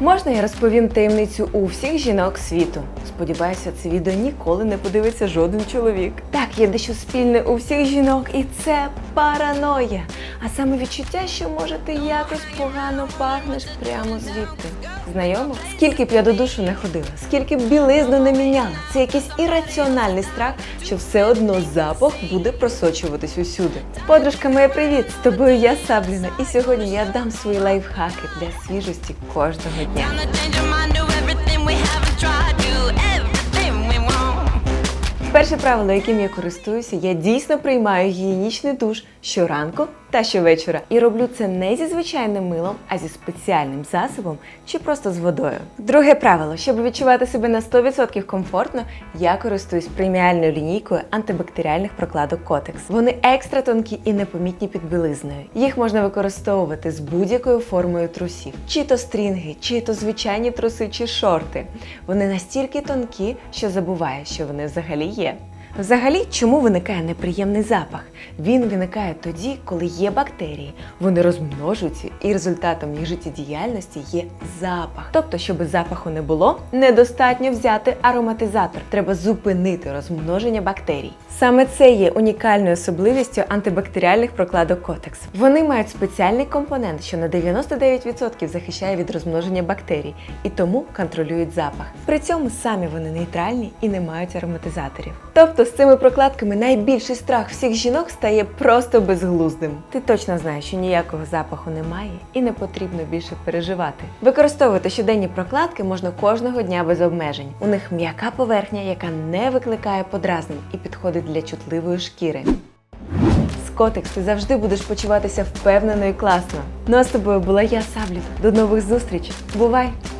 Можна я розповім таємницю у всіх жінок світу? Сподіваюся, це відео ніколи не подивиться жоден чоловік. Так, є дещо спільне у всіх жінок, і це параноя. А саме відчуття, що може ти якось погано пахнеш прямо звідти. Знайомо? Скільки б я до душу не ходила, скільки б білизну не міняла, це якийсь ірраціональний страх, що все одно запах буде просочуватись усюди. Подружка моя, привіт! З тобою я Сабліна, і сьогодні я дам свої лайфхаки для свіжості кожного дня. Перше правило, яким я користуюся, я дійсно приймаю гігієнічний душ щоранку та щовечора. І роблю це не зі звичайним милом, а зі спеціальним засобом чи просто з водою. Друге правило, щоб відчувати себе на 100% комфортно, я користуюсь преміальною лінійкою антибактеріальних прокладок Котекс. Вони екстра тонкі і непомітні під білизною. Їх можна використовувати з будь-якою формою трусів, чи то стрінги, чи то звичайні труси чи шорти. Вони настільки тонкі, що забуває, що вони взагалі є. Взагалі, чому виникає неприємний запах? Він виникає тоді, коли є бактерії, вони розмножуються, і результатом їх життєдіяльності є запах. Тобто, щоб запаху не було, недостатньо взяти ароматизатор. Треба зупинити розмноження бактерій. Саме це є унікальною особливістю антибактеріальних прокладок Котекс. Вони мають спеціальний компонент, що на 99% захищає від розмноження бактерій і тому контролюють запах. При цьому самі вони нейтральні і не мають ароматизаторів. Тобто з цими прокладками найбільший страх всіх жінок стає просто безглуздим. Ти точно знаєш, що ніякого запаху немає і не потрібно більше переживати. Використовувати щоденні прокладки можна кожного дня без обмежень. У них м'яка поверхня, яка не викликає подразнень і підходить для чутливої шкіри. З Котекс ти завжди будеш почуватися впевнено і класно. Ну а з тобою була я, Сабліна. До нових зустрічей. Бувай!